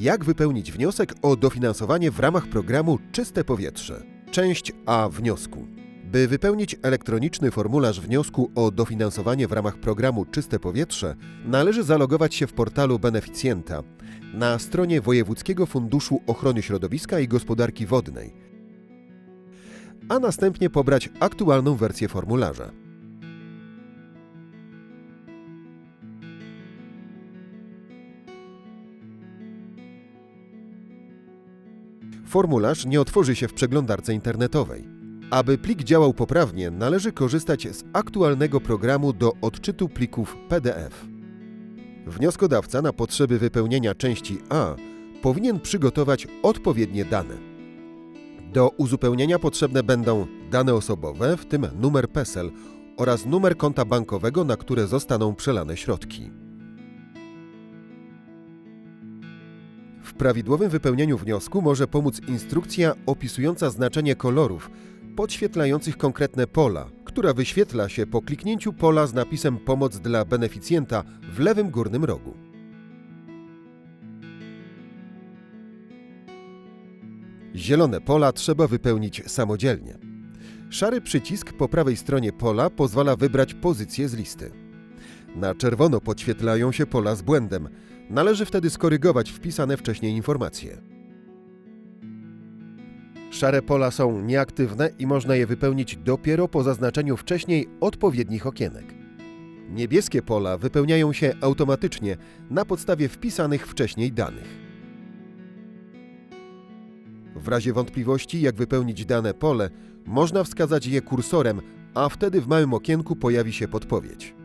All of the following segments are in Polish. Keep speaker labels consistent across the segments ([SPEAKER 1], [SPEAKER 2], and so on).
[SPEAKER 1] Jak wypełnić wniosek o dofinansowanie w ramach programu Czyste Powietrze? Część A wniosku. By wypełnić elektroniczny formularz wniosku o dofinansowanie w ramach programu Czyste Powietrze, należy zalogować się w portalu beneficjenta na stronie Wojewódzkiego Funduszu Ochrony Środowiska i Gospodarki Wodnej, a następnie pobrać aktualną wersję formularza. Formularz nie otworzy się w przeglądarce internetowej. Aby plik działał poprawnie, należy korzystać z aktualnego programu do odczytu plików PDF. Wnioskodawca na potrzeby wypełnienia części A powinien przygotować odpowiednie dane. Do uzupełnienia potrzebne będą dane osobowe, w tym numer PESEL oraz numer konta bankowego, na które zostaną przelane środki. Prawidłowym wypełnieniu wniosku może pomóc instrukcja opisująca znaczenie kolorów podświetlających konkretne pola, która wyświetla się po kliknięciu pola z napisem Pomoc dla beneficjenta w lewym górnym rogu. Zielone pola trzeba wypełnić samodzielnie. Szary przycisk po prawej stronie pola pozwala wybrać pozycję z listy. Na czerwono podświetlają się pola z błędem. Należy wtedy skorygować wpisane wcześniej informacje. Szare pola są nieaktywne i można je wypełnić dopiero po zaznaczeniu wcześniej odpowiednich okienek. Niebieskie pola wypełniają się automatycznie na podstawie wpisanych wcześniej danych. W razie wątpliwości, jak wypełnić dane pole, można wskazać je kursorem, a wtedy w małym okienku pojawi się podpowiedź.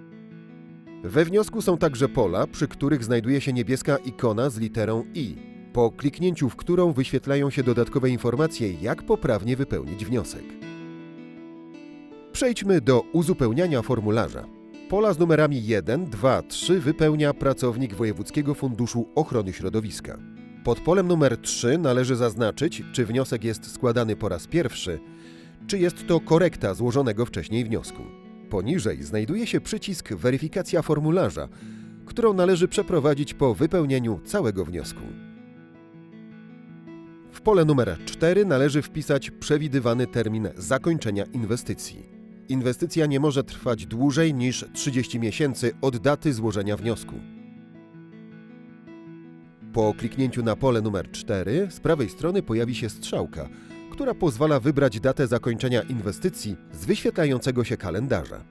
[SPEAKER 1] We wniosku są także pola, przy których znajduje się niebieska ikona z literą I, po kliknięciu w którą wyświetlają się dodatkowe informacje, jak poprawnie wypełnić wniosek. Przejdźmy do uzupełniania formularza. Pola z numerami 1, 2, 3 wypełnia pracownik Wojewódzkiego Funduszu Ochrony Środowiska. Pod polem numer 3 należy zaznaczyć, czy wniosek jest składany po raz pierwszy, czy jest to korekta złożonego wcześniej wniosku. Poniżej znajduje się przycisk Weryfikacja formularza, którą należy przeprowadzić po wypełnieniu całego wniosku. W pole numer 4 należy wpisać przewidywany termin zakończenia inwestycji. Inwestycja nie może trwać dłużej niż 30 miesięcy od daty złożenia wniosku. Po kliknięciu na pole numer 4 z prawej strony pojawi się strzałka, która pozwala wybrać datę zakończenia inwestycji z wyświetlającego się kalendarza.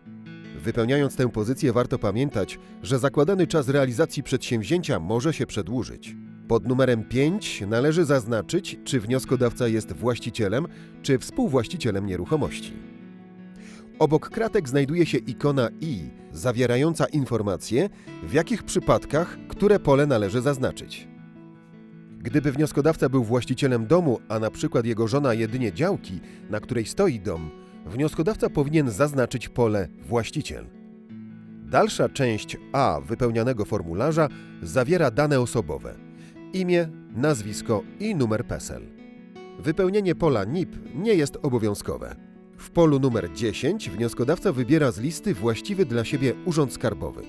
[SPEAKER 1] Wypełniając tę pozycję warto pamiętać, że zakładany czas realizacji przedsięwzięcia może się przedłużyć. Pod numerem 5 należy zaznaczyć, czy wnioskodawca jest właścicielem czy współwłaścicielem nieruchomości. Obok kratek znajduje się ikona i, zawierająca informacje, w jakich przypadkach które pole należy zaznaczyć. Gdyby wnioskodawca był właścicielem domu, a na przykład jego żona jedynie działki, na której stoi dom, wnioskodawca powinien zaznaczyć pole właściciel. Dalsza część A wypełnianego formularza zawiera dane osobowe: imię, nazwisko i numer PESEL. Wypełnienie pola NIP nie jest obowiązkowe. W polu numer 10 wnioskodawca wybiera z listy właściwy dla siebie urząd skarbowy.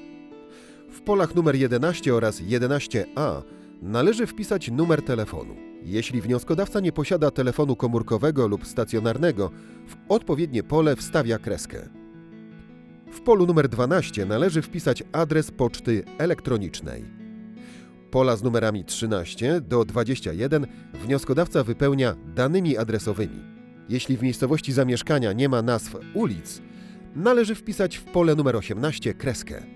[SPEAKER 1] W polach numer 11 oraz 11a należy wpisać numer telefonu. Jeśli wnioskodawca nie posiada telefonu komórkowego lub stacjonarnego, w odpowiednie pole wstawia kreskę. W polu numer 12 należy wpisać adres poczty elektronicznej. Pola z numerami 13 do 21 wnioskodawca wypełnia danymi adresowymi. Jeśli w miejscowości zamieszkania nie ma nazw ulic, należy wpisać w pole numer 18 kreskę.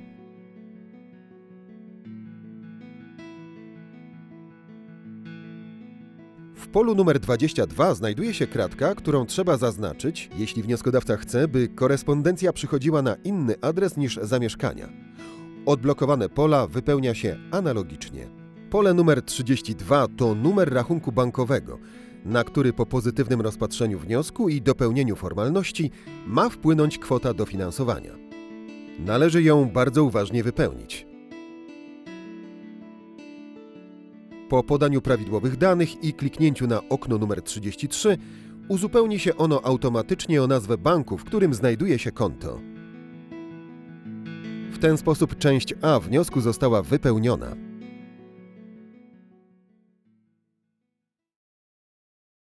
[SPEAKER 1] Polu numer 22 znajduje się kratka, którą trzeba zaznaczyć, jeśli wnioskodawca chce, by korespondencja przychodziła na inny adres niż zamieszkania. Odblokowane pola wypełnia się analogicznie. Pole numer 32 to numer rachunku bankowego, na który po pozytywnym rozpatrzeniu wniosku i dopełnieniu formalności ma wpłynąć kwota dofinansowania. Należy ją bardzo uważnie wypełnić. Po podaniu prawidłowych danych i kliknięciu na okno numer 33 uzupełni się ono automatycznie o nazwę banku, w którym znajduje się konto. W ten sposób część A wniosku została wypełniona.